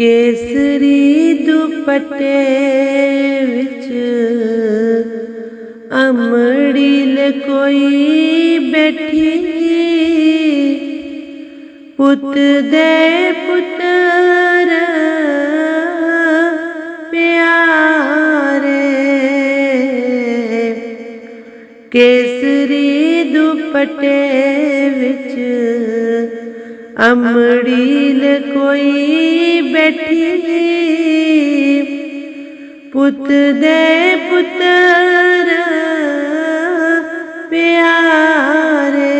ਕੇਸਰੀ ਦੁਪੱਟੇ ਵਿੱਚ ਅਮੜੀਲ ਕੋਈ ਬੈਠੀ ਪੁੱਤ ਦੇ ਪੁੱਤਰ ਪਿਆਰੇ। ਕੇਸਰੀ ਦੁਪੱਟੇ ਵਿੱਚ ਅਮੜੀ ਕੋਈ ਬੈਠੀ ਪੁੱਤ ਦੇ ਪੁੱਤਰ ਪਿਆਰੇ,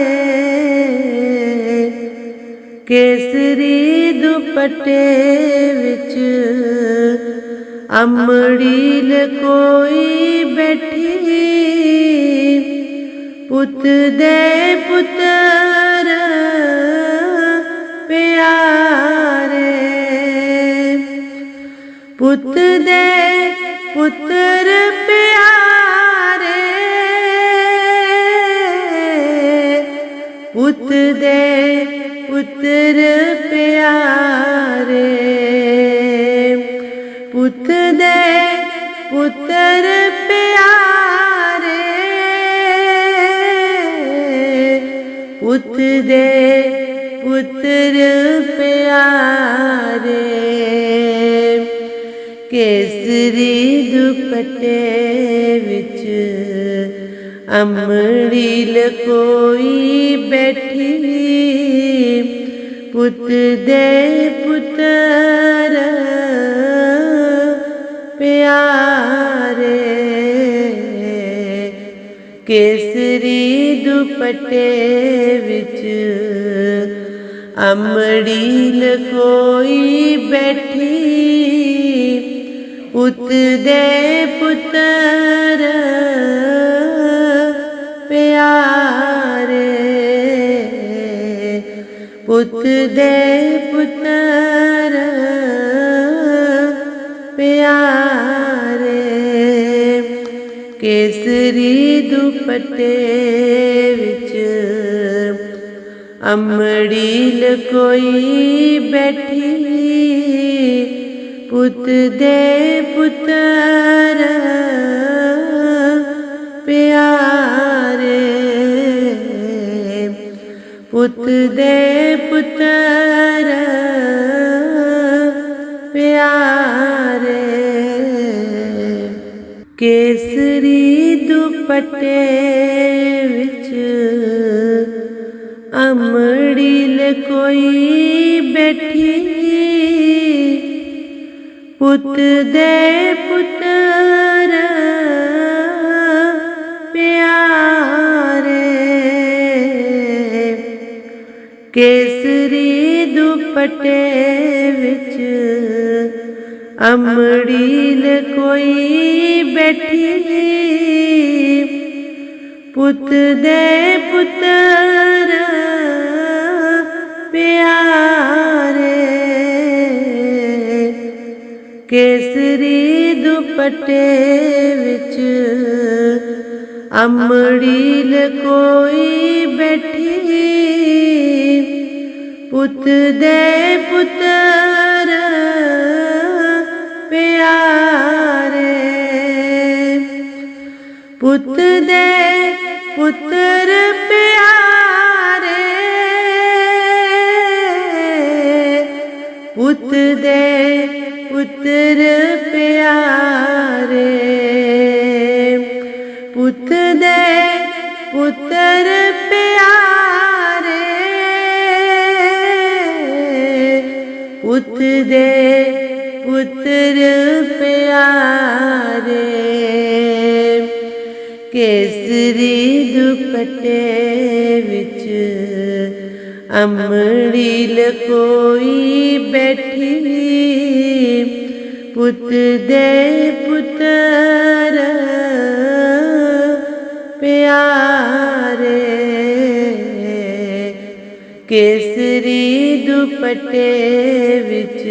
ਕੇਸਰੀ ਦੁਪੱਟੇ ਵਿੱਚ ਅਮੜੀ ਕੋਈ ਬੈਠੀ ਪੁੱਤ ਦੇ ਪੁੱਤਰ ਪਿਆਰੇ। ਪੁੱਤ ਦੇ ਪੁੱਤਰ ਪਿਆਰੇ। ਪੁੱਤ ਦੇ ਪੁੱਤਰ ਪਿਆਰੇ। ਪੁੱਤ ਦੇ ਪੁੱਤਰ ਪਿਆਰੇ। ਪੁੱਤ ਦੇ ਕੇਸਰੀ ਵਿੱਚ ਅਮੜੀ ਲਕੋਈ ਬੈਠੀ ਪੁੱਤ ਦੇ ਪੁੱਤਰ ਪਿਆਰੇ ਕੇਸਰੀ ਦੁਪੱਟੇ ਵਿੱਚ ਅਮੜੀ ਲਕੋਈ ਬੈਠੀ ਪੁੱਤ ਦੇ ਪੁੱਤਰ ਪਿਆਰੇ। ਪੁੱਤ ਦੇ ਪੁੱਤਰ ਪਿਆਰੇ। ਕੇਸਰੀ ਦੁਪੱਟੇ ਵਿੱਚ ਅਮੜੀ ਲਕੋਈ ਬੈਠੀ ਪੁੱਤ ਦੇ ਪੁੱਤਰ ਪਿਆਰੇ ਪੁੱਤ ਦੇ ਪੁੱਤਰ ਪਿਆਰੇ ਕੇਸਰੀ ਦੁਪੱਟੇ ਵਿੱਚ ਅਮੜੀ ਕੋਈ ਬੈਠੀ ਪੁੱਤ ਦੇ ਪੁੱਤਰ ਕੇਸਰੀ ਦੁਪੱਟੇ ਵਿੱਚ ਅਮੜੀ ਕੋਈ ਬੈਠੀ। ਪੁੱਤ ਦੇ ਪੁੱਤਰ ਪਿਆਰੇ। ਪੁੱਤ ਦੇ ਪੁੱਤਰ ਪਿਆਰੇ। ਪੁੱਤ ਪੁੱਤਰ ਪਿਆਰੇ, ਪੁੱਤ ਦੇ ਪੁੱਤਰ ਪਿਆਰੇ, ਪੁੱਤ ਦੇ ਪੁੱਤਰ ਪਿਆਰੇ, ਕੇਸਰੀ ਦੁਪੱਟੇ ਵਿੱਚ ਅਮੜੀ ਲਕੋਈ ਬੈਠੀ ਪੁੱਤ ਦੇ ਪੁੱਤਰ ਪਿਆਰੇ ਕੇਸਰੀ ਦੁਪੱਟੇ ਵਿੱਚ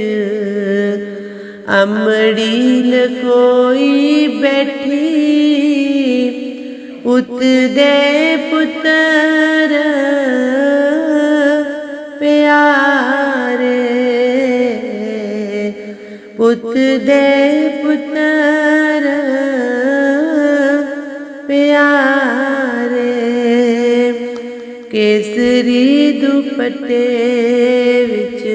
ਅਮੜੀ ਲਕੋਈ ਬੈਠੀ ਪੁੱਤ ਦੇ ਪੁੱਤਰ ਪੁੱਤ ਦੇ ਪੁੱਤਰ ਪਿਆਰੇ ਕੇਸਰੀ ਦੁਪੱਟੇ ਵਿੱਚ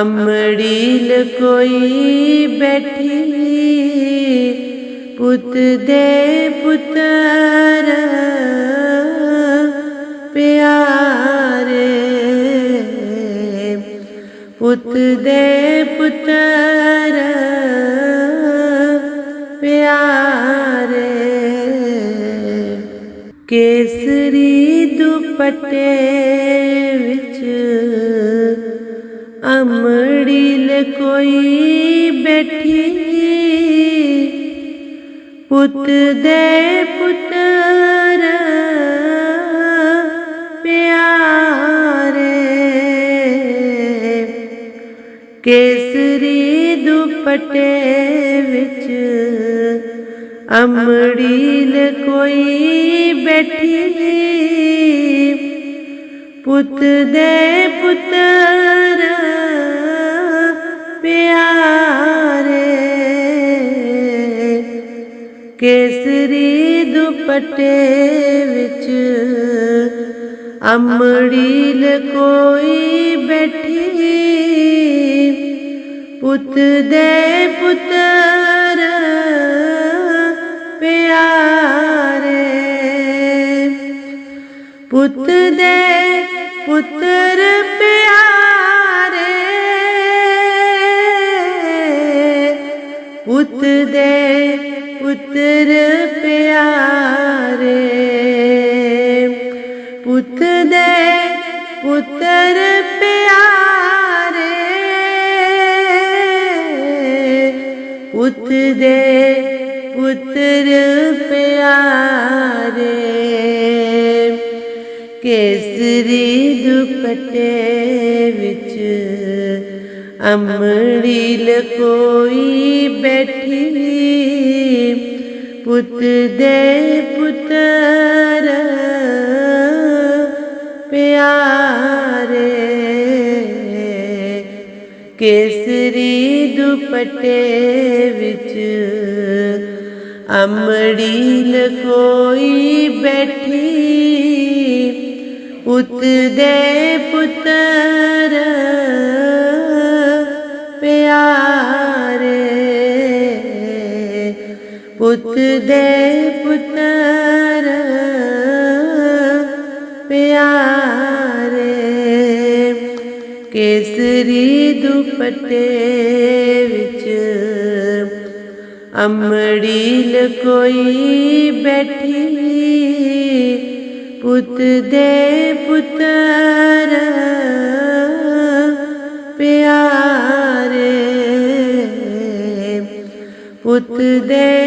ਅਮੜੀਲ ਕੋਈ ਬੈਠੀ ਪੁੱਤ ਦੇ ਪੁੱਤਰ ਪਿਆਰੇ। ਪੁੱਤ ਦੇ ਪੁੱਤਰ ਪਿਆਰੇ। ਕੇਸਰੀ ਦੁਪੱਟੇ ਵਿੱਚ ਅਮੜੀਲ ਕੋਈ ਬੈਠੀ। ਪੁੱਤ ਦੇ ਪੁੱਤਰ ਅਮੜੀਲ ਕੋਈ ਬੈਠੀ ਪੁੱਤ ਦੇ ਪੁੱਤਰ ਪਿਆਰੇ, ਕੇਸਰੀ ਦੁਪੱਟੇ ਵਿੱਚ ਅਮੜੀਲ ਕੋਈ ਬੈਠੀ ਪੁੱਤ ਦੇ ਪੁੱਤਰ ਪਿਆਰੇ। ਪੁੱਤ ਦੇ ਪੁੱਤਰ ਪਿਆਰੇ। ਪੁੱਤ ਦੇ ਪੁੱਤਰ ਪਿਆਰੇ। ਪੁੱਤ ਦੇ ਪੁੱਤਰ ਪਿਆਰੇ। ਪੁੱਤ ਦੇ ਪੁੱਤਰ ਪਿਆਰੇ, ਕੇਸਰੀ ਦੁਪੱਟੇ ਵਿੱਚ ਅਮੜੀਲ ਕੋਈ ਬੈਠੀ ਪੁੱਤ ਦੇ ਪੁੱਤਰ ਪਿਆਰੇ, ਕੇਸਰੀ ਦੁਪੱਟੇ ਵਿੱਚ ਅਮੜੀਲ ਕੋਈ ਬੈਠੀ ਪੁੱਤ ਦੇ ਪੁੱਤਰ ਪਿਆਰੇ ਪੁੱਤ ਦੇ ਪੁੱਤਰ ਪਿਆਰੇ ਕੇਸਰੀ ਦੁਪੱਟੇ ਵਿੱਚ ਅਮੜੀਲ ਕੋਈ ਬੈਠੀ ਪੁੱਤ ਦੇ ਪੁੱਤਰ ਪਿਆਰੇ ਪੁੱਤ ਦੇ